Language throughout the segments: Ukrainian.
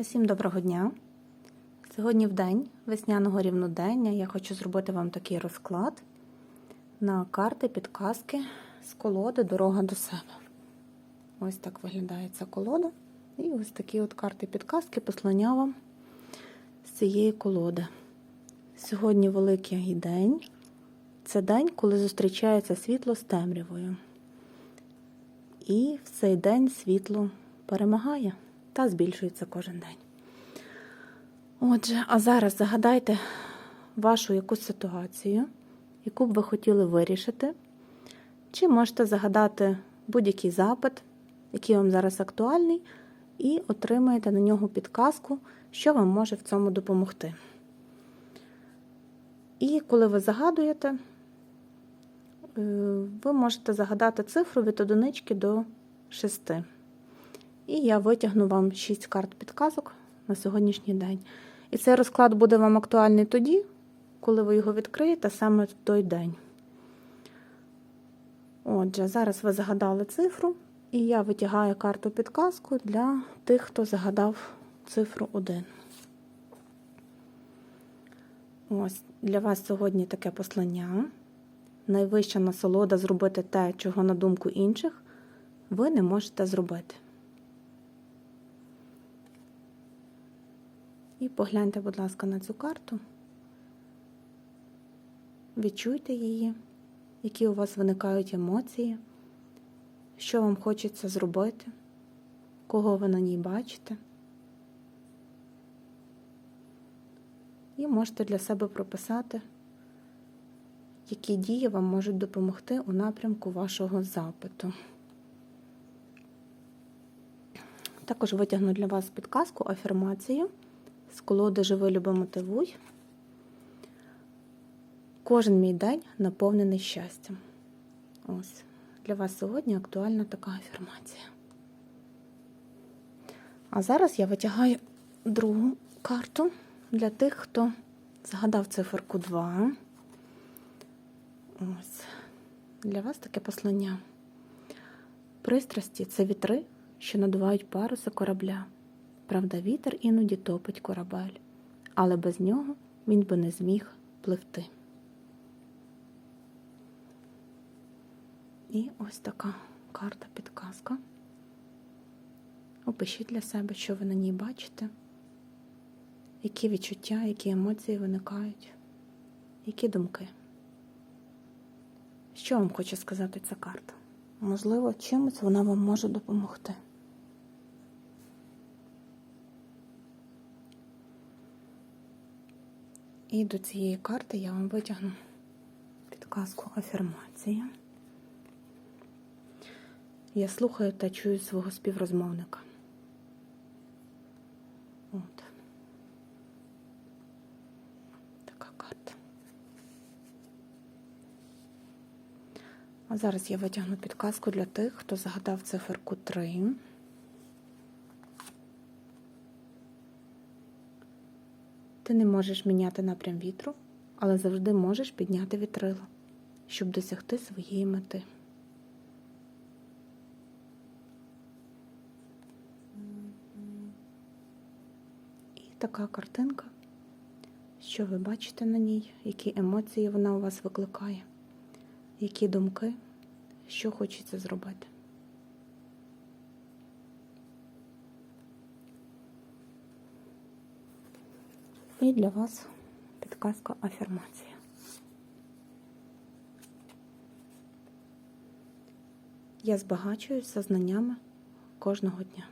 Усім доброго дня! Сьогодні в день весняного рівнодення я хочу зробити вам такий розклад на карти підказки з колоди Дорога до себе. Ось так виглядає ця колода. І ось такі от карти підказки послання вам з цієї колоди. Сьогодні великий день. Це день, коли зустрічається світло з темрявою. І в цей день світло перемагає та збільшується кожен день. Отже, а зараз загадайте вашу якусь ситуацію, яку б ви хотіли вирішити, чи можете загадати будь-який запит, який вам зараз актуальний, і отримаєте на нього підказку, що вам може в цьому допомогти. І коли ви загадуєте, е, ви можете загадати цифру від одинички до 6. І я витягну вам 6 карт підказок на сьогоднішній день. І цей розклад буде вам актуальний тоді, коли ви його відкриєте саме в той день. Отже, зараз ви загадали цифру, і я витягаю карту підказку для тих, хто загадав цифру 1. Ось для вас сьогодні таке послання. Найвища насолода зробити те, чого, на думку інших, ви не можете зробити. І погляньте, будь ласка, на цю карту. Відчуйте її, які у вас виникають емоції, що вам хочеться зробити, кого ви на ній бачите. І можете для себе прописати, які дії вам можуть допомогти у напрямку вашого запиту. Також витягну для вас підказку, афірмацію з колоди Живи, люби, мотивуй. Кожен мій день наповнений щастям. Ось. Для вас сьогодні актуальна така афірмація. А зараз я витягаю другу карту для тих, хто згадав циферку 2. Ось. Для вас таке послання. Пристрасті це вітри, що надувають паруси корабля. Правда, вітер іноді топить корабель, але без нього він би не зміг пливти. І ось така карта підказка. Опишіть для себе, що ви на ній бачите, які відчуття, які емоції виникають, які думки. Що вам хоче сказати ця карта? Можливо, чимось вона вам може допомогти. І до цієї карти я вам витягну підказку афірмації. Я слухаю та чую свого співрозмовника. От. Така карта. А зараз я витягну підказку для тих, хто загадав циферку 3. Ти не можеш міняти напрям вітру, але завжди можеш підняти вітрило, щоб досягти своєї мети. І така картинка, що ви бачите на ній, які емоції вона у вас викликає, які думки, що хочеться зробити. І для вас підказка афірмація. Я збагачуюся знаннями кожного дня.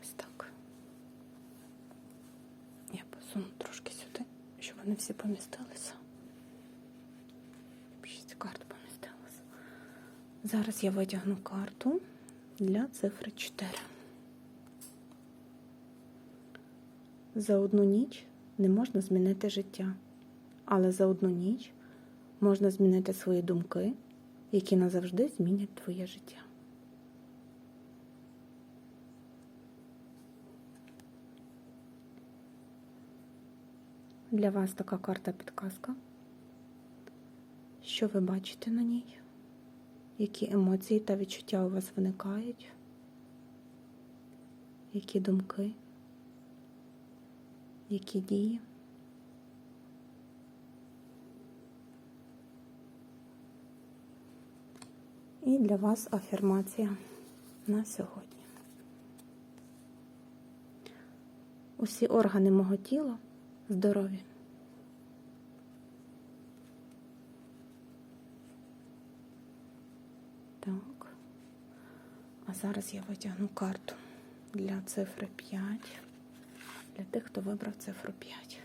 Ось так. Я посуну трошки сюди, щоб вони всі помістилися. Шість карт помістилися. Зараз я витягну карту для цифри 4. За одну ніч не можна змінити життя, але за одну ніч можна змінити свої думки, які назавжди змінять твоє життя. Для вас така карта підказка. Що ви бачите на ній? Які емоції та відчуття у вас виникають, які думки, які дії. І для вас афірмація на сьогодні. Усі органи мого тіла здорові. Так. А зараз я витягну карту для цифри 5. Для тих, хто вибрав цифру 5.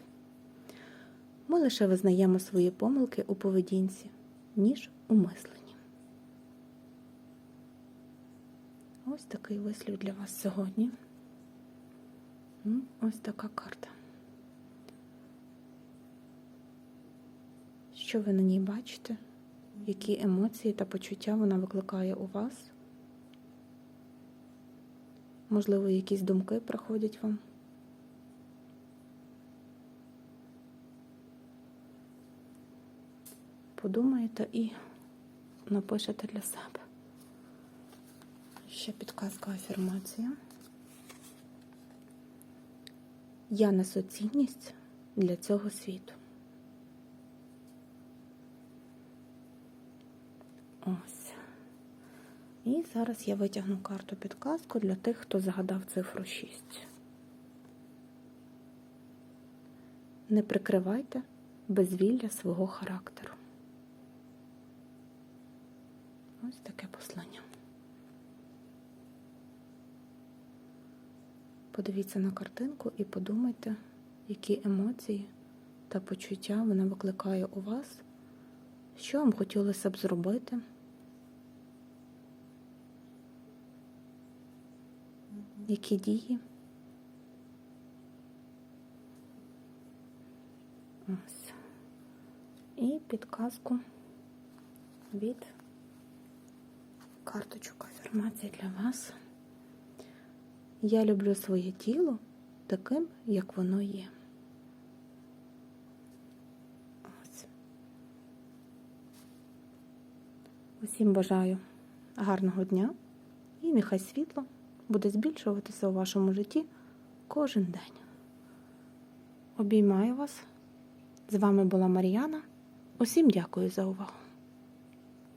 Ми лише визнаємо свої помилки у поведінці, ніж у мисленні. Ось такий вислів для вас сьогодні. Ось така карта. Що ви на ній бачите? Які емоції та почуття вона викликає у вас? Можливо, якісь думки приходять вам? Подумаєте і напишете для себе. Ще підказка афірмація. Я несу цінність для цього світу. Ось. І зараз я витягну карту підказку для тих, хто загадав цифру 6. Не прикривайте безвілля свого характеру. Ось таке послання. Подивіться на картинку і подумайте, які емоції та почуття вона викликає у вас, що вам хотілося б зробити. Які дії? Ось. І підказку від карточок афірмації для вас. Я люблю своє тіло таким, як воно є. Ось. Усім бажаю гарного дня і нехай світло буде збільшуватися у вашому житті кожен день. Обіймаю вас. З вами була Мар'яна. Усім дякую за увагу.